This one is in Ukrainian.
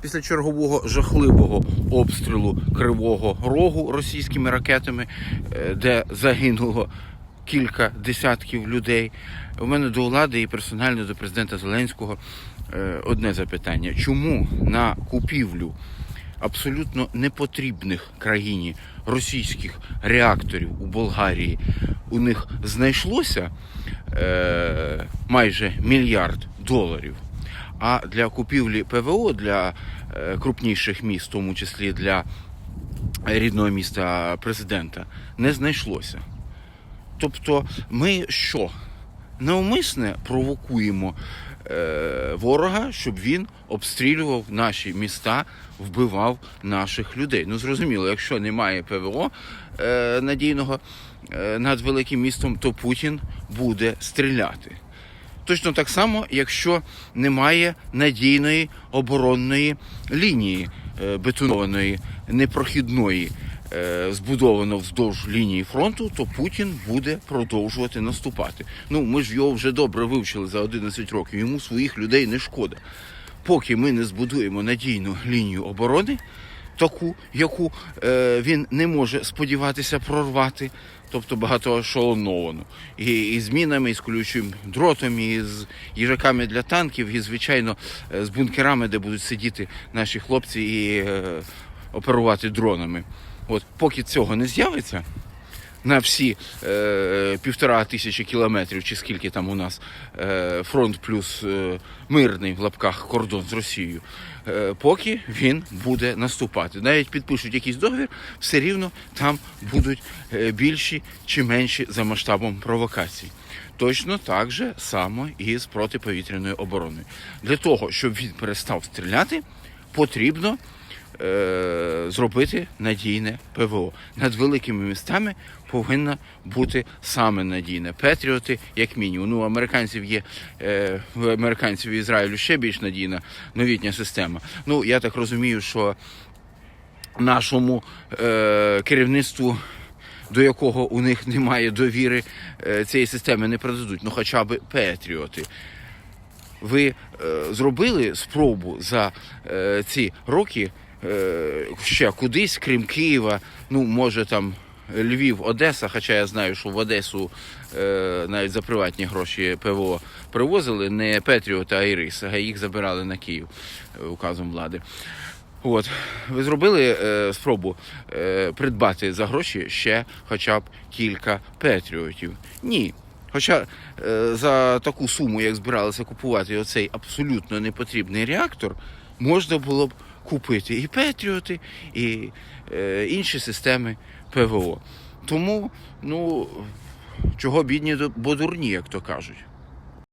після чергового жахливого обстрілу Кривого Рогу російськими ракетами, е, де загинуло кілька десятків людей. У мене до влади і персонально до президента Зеленського е, одне запитання: чому на купівлю абсолютно непотрібних країні російських реакторів у Болгарії у них знайшлося е, майже мільярд доларів? А для купівлі ПВО для е, крупніших міст, в тому числі для рідного міста президента, не знайшлося. Тобто, ми що? Навмисне провокуємо е, ворога, щоб він обстрілював наші міста, вбивав наших людей. Ну зрозуміло, якщо немає ПВО е, надійного е, над великим містом, то Путін буде стріляти. Точно так само, якщо немає надійної оборонної лінії е, бетонованої, непрохідної, е, збудовано вздовж лінії фронту, то Путін буде продовжувати наступати. Ну ми ж його вже добре вивчили за 11 років. Йому своїх людей не шкода. Поки ми не збудуємо надійну лінію оборони, таку, яку е, він не може сподіватися прорвати, тобто багатоешелоновану. І, і з мінами, і з колючим дротом, і з їжаками для танків, і, звичайно, е, з бункерами, де будуть сидіти наші хлопці і е, оперувати дронами. От поки цього не з'явиться. На всі е, півтора тисячі кілометрів, чи скільки там у нас е, фронт плюс е, мирний в лапках кордон з Росією, е, поки він буде наступати. Навіть підпишуть якийсь договір, все рівно там будуть е, більші чи менші за масштабом провокацій. Точно так же само і з протиповітряною обороною. Для того, щоб він перестав стріляти, потрібно зробити надійне ПВО. Над великими містами повинна бути саме надійне. Петріоти, як мінімум. Ну, американців є е, американців Ізраїлю ще більш надійна новітня система. Ну, я так розумію, що нашому е, керівництву. До якого у них немає довіри е, цієї системи не продадуть, ну хоча б Петріоти. Ви е, зробили спробу за е, ці роки е, ще кудись, крім Києва, ну може там Львів, Одеса, хоча я знаю, що в Одесу е, навіть за приватні гроші ПВО привозили не Петріота, а Ірис, а їх забирали на Київ е, указом влади. От, ви зробили е, спробу е, придбати за гроші ще хоча б кілька Петріотів? Ні. Хоча е, за таку суму, як збиралися купувати оцей абсолютно непотрібний реактор, можна було б купити і Петріоти, і е, інші системи ПВО. Тому, ну, чого бідні, бо дурні, як то кажуть.